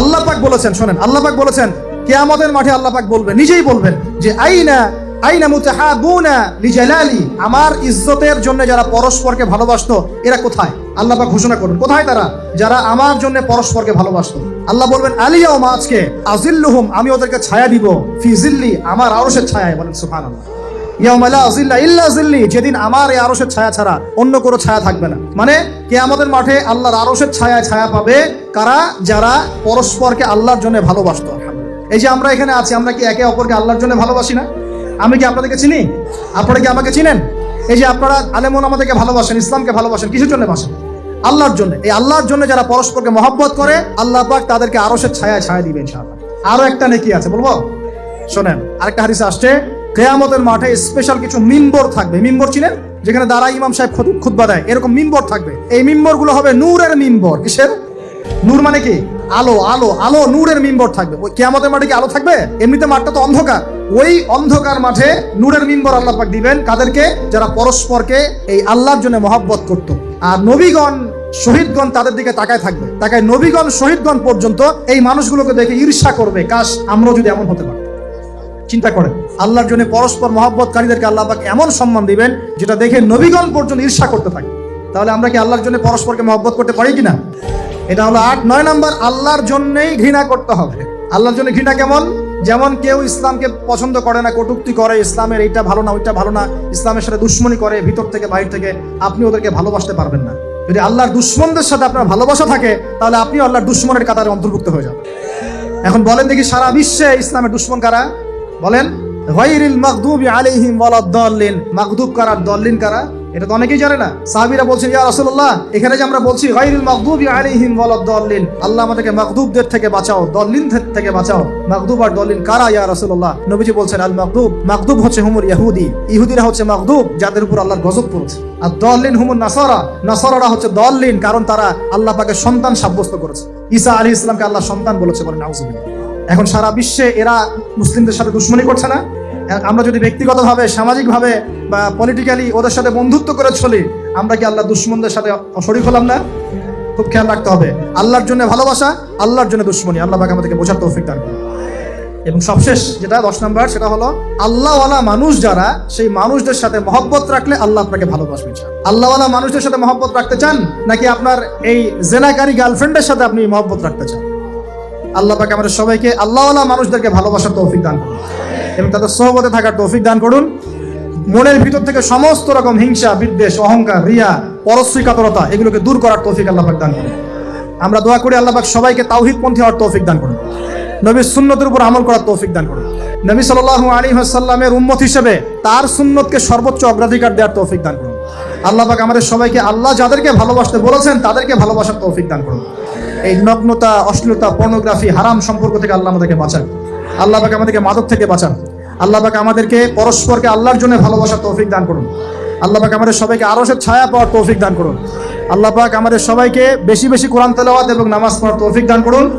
আল্লাহ পাক বলেছেন, শোনেন, আল্লাহ পাক বলেছেন, কেয়ামতের মাঠে আল্লাহ পাক বলবেন নিজেই বলবেন যে, আইনা আইনা মুতাহাবুনা লিজালালি, আমার ইজ্জতের জন্য যারা পরস্পরকে ভালোবাসতো, এরা কোথায়? আল্লাহ পাক ঘোষণা করুন, কোথায় তারা? যারা আমার জন্য পরস্পরকে ভালোবাসতো। আল্লাহ বলবেন আলিয়াও আজকে আজিল্লুহুম আমি ওদেরকে ছায়া দিব, ফি জিল্লি আমার আরশের ছায়ায়, বলেন সুবহানাল্লাহ। যেদিন আমার এই আরশের ছায়া ছাড়া অন্য কোনো ছায়া থাকবে না। মানে কে আমাদের মাঠে আল্লাহর আরসের ছায়া ছায়া পাবে কারা? যারা পরস্পরকে আল্লাহর জন্য ভালোবাসতো। এই যে আমরা এখানে আছি, আমরা কি একে অপরকে আল্লাহর জন্য ভালোবাসি না? আমি কি আপনাদেরকে চিনি? আপনারা কি আমাকে চিনেন? এই যে আপনারা আলেমন আমাদেরকে ভালোবাসেন, ইসলামকে ভালোবাসেন, কিসের জন্য বাসেন আল্লাহর জন্য। এই আল্লাহর জন্য যারা পরস্পরকে মহব্বত করে, আল্লাহ পাক তাদেরকে আরশের ছায়া ছায়া দিবেন ইনশাআল্লাহ। আরও একটা নেকি আছে, বলব? শোনেন, আরেকটা হাদিস আসছে কেয়ামতের মাঠে স্পেশাল কিছু মিম্বর থাকবে। মিম্বর চিনেন? যেখানে দাঁড়া ইমাম সাহেব খুত- দেয়। এরকম মিম্বর থাকবে। এই মিম্বরগুলো হবে নূরের মিম্বর। কিসের? নূর মানে কি? আলো আলো আলো নূরের মিম্বর থাকবে। ওই কেয়ামতের মাঠে কি আলো থাকবে? এমনিতে মাঠটা তো অন্ধকার। ওই অন্ধকার মাঠে নূরের মিম্বর আল্লাহ পাক দিবেন। কাদেরকে? যারা পরস্পরকে এই আল্লাহর জন্য মহব্বত করত। আর নবীগণ, শহীদগণ তাদের দিকে তাকায় থাকবে। তাকায় নবীগণ, শহীদগণ পর্যন্ত এই মানুষগুলোকে দেখে ঈর্ষা করবে। কাশ, আমরাও যদি এমন হতে পারি চিন্তা করেন। আল্লাহর জন্য পরস্পর মহব্বতকারীদেরকে আল্লাহ পাক এমন সম্মান দিবেন, যেটা দেখে নবীগণ পর্যন্ত ঈর্ষা করতে থাকে। তাহলে আমরা কি আল্লাহর জন্য পরস্পরকে মহব্বত করতে পারি কিনা? এটা হলো আট, নয় নাম্বার, আল্লাহর জন্যই ঘৃণা করতে হবে। আল্লাহর জন্য ঘৃণা কেমন? যেমন কেউ ইসলামকে পছন্দ করে না, কটুক্তি করে, ইসলামের এইটা ভালো না, ওইটা ভালো না, ইসলামের সাথে দুশ্মনী করে, ভিতর থেকে বাইরে থেকে, আপনি ওদেরকে ভালোবাসতে পারবেন না। যদি আল্লাহর দুশ্মনদের সাথে আপনার ভালোবাসা থাকে, তাহলে আপনি আল্লাহর দুশ্মনের কাতারে অন্তর্ভুক্ত হয়ে যাবেন। এখন বলেন দেখি সারা বিশ্বে ইসলামের দুশ্মন কারা? বলেন, গায়রিল মাগদুবি আলাইহিম মাগদুব কারা? দল্লিন কারা? এটা তো অনেকেই জানে না। বলছেন, ইয়া রাসূলুল্লাহ, এখানে যে আমরা বলছি আলাইহিম আল্লাহ আমাদেরকে মাগদুবদের থেকে বাঁচাও থেকে বাঁচাও। মাগদুব আর দল্লিন কারা, ইয়া রাসূলুল্লাহ? নবীজি বলছেন, আল মাগদুব মাগদুব হচ্ছে হুমুর ইহুদি ইহুদিরা হচ্ছে মাগদুব, যাদের উপর আল্লাহর গজব পড়েছে। আর দল্লিন হুমুর নাসারা, নাসারারা হচ্ছে দল্লিন, কারণ তারা আল্লাহ পাকে সন্তান সাব্যস্ত করেছে। ঈসা আলী ইসলামকে আল্লাহ সন্তান বলেছে বলেন এখন সারা বিশ্বে এরা মুসলিমদের সাথে দুশ্মনী করছে না। আমরা যদি ব্যক্তিগতভাবে, সামাজিকভাবে বা পলিটিক্যালি ওদের সাথে বন্ধুত্ব করে চলি, আমরা কি আল্লাহ দুশ্মনদের সাথে শরীর হলাম না? খুব খেয়াল রাখতে হবে। আল্লাহর জন্য ভালোবাসা, আল্লাহর জন্য দুশ্মনী। আল্লাহ পাক আমাদেরকে বোঝার তৌফিক দান এবং সবশেষ যেটা, দশ নম্বর, সেটা হলো আল্লাহওয়ালা মানুষ যারা, সেই মানুষদের সাথে মহব্বত রাখলে আল্লাহ আপনাকে ভালোবাসবে আল্লাহওয়ালা মানুষদের সাথে মহব্বত রাখতে চান, নাকি আপনার এই জেনাকারী গার্লফ্রেন্ডের সাথে আপনি মহব্বত রাখতে চান? আল্লাহ পাকে আমাদের সবাইকে আল্লাহওয়ালা মানুষদেরকে ভালোবাসার তৌফিক দান করুন। এবং তাদের সহবতে থাকার তৌফিক দান করুন। মনের ভিতর থেকে সমস্ত রকম হিংসা, বিদ্বেষ, অহংকার, রিয়া পরশ্রী কাতরতা এগুলোকে দূর করার তৌফিক আল্লাহ পাক দান করুন। আমরা দোয়া করি আল্লাহ পাক সবাইকে তাওহিদ পন্থী হওয়ার তৌফিক দান করুন। নবীর সুন্নতের উপর আমল করার তৌফিক দান করুন। নবী সাল্লাল্লাহু আলাইহি ওয়াসাল্লামের উম্মত হিসেবে তার সুন্নতকে সর্বোচ্চ অগ্রাধিকার দেওয়ার তৌফিক দান করুন। আল্লাহ পাক আমাদের সবাইকে আল্লাহ যাদেরকে ভালোবাসতে বলেছেন, তাদেরকে ভালোবাসার তৌফিক দান করুন। এই নগ্নতা, অশ্লীলতা পর্নোগ্রাফি হারাম সম্পর্ক থেকে আল্লাহ আমাদেরকে বাঁচান। আল্লাহ পাকে আমাদেরকে মাদক থেকে বাঁচান। আল্লাহ পাকে আমাদেরকে পরস্পরকে আল্লাহর জন্য ভালোবাসার তৌফিক দান করুন। আল্লাহ পাক আমাদের সবাইকে আরও ছায়া পাওয়ার তৌফিক দান করুন। আল্লাহ পাক আমাদের সবাইকে বেশি বেশি কোরআন তেলাওয়াত এবং নামাজ পড়ার তৌফিক দান করুন।